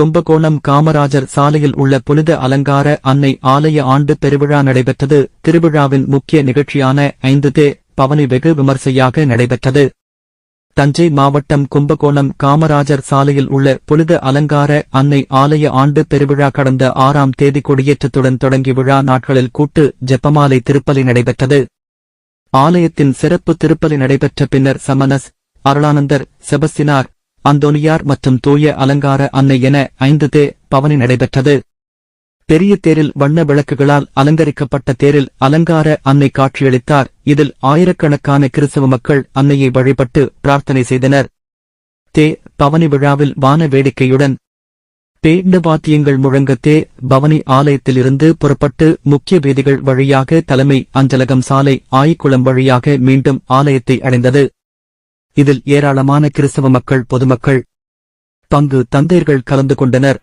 கும்பகோணம் காமராஜர் சாலையில் உள்ள புனித அலங்கார அன்னை ஆலய ஆண்டு பெருவிழா நடைபெற்றது. திருவிழாவின் முக்கிய நிகழ்ச்சியான ஐந்து தே பவனி வெகு விமர்சையாக நடைபெற்றது. தஞ்சை மாவட்டம் கும்பகோணம் காமராஜர் சாலையில் உள்ள புனித அலங்கார அன்னை ஆலய ஆண்டு பெருவிழா கடந்த ஆறாம் தேதி கொடியேற்றத்துடன் தொடங்கி விழா நாட்களில் கூட்டு ஜெப்பமாலை திருப்பலி நடைபெற்றது. ஆலயத்தின் சிறப்பு திருப்பலி நடைபெற்ற பின்னர் சமனஸ் அருளானந்தர் செபஸ்தினார் அந்தோனியார் மற்றும் தூய அலங்கார அன்னை என ஐந்து தே பவனி நடைபெற்றது. பெரிய தேரில் வண்ண விளக்குகளால் அலங்கரிக்கப்பட்ட தேரில் அலங்கார அன்னை காட்சியளித்தார். இதில் ஆயிரக்கணக்கான கிறிஸ்தவ மக்கள் அன்னையை வழிபட்டு பிரார்த்தனை செய்தனர். தே பவனி விழாவில் வான வேடிக்கையுடன் பேண்டு வாத்தியங்கள் முழங்க தே பவனி ஆலயத்திலிருந்து புறப்பட்டு முக்கிய வீதிகள் வழியாக தலைமை அஞ்சலகம் சாலை ஆய்குளம் வழியாக மீண்டும் ஆலயத்தை அடைந்தது. இதில் ஏராளமான கிறிஸ்தவ மக்கள் பொதுமக்கள் பங்கு தந்தையர்கள் கலந்து கொண்டனர்.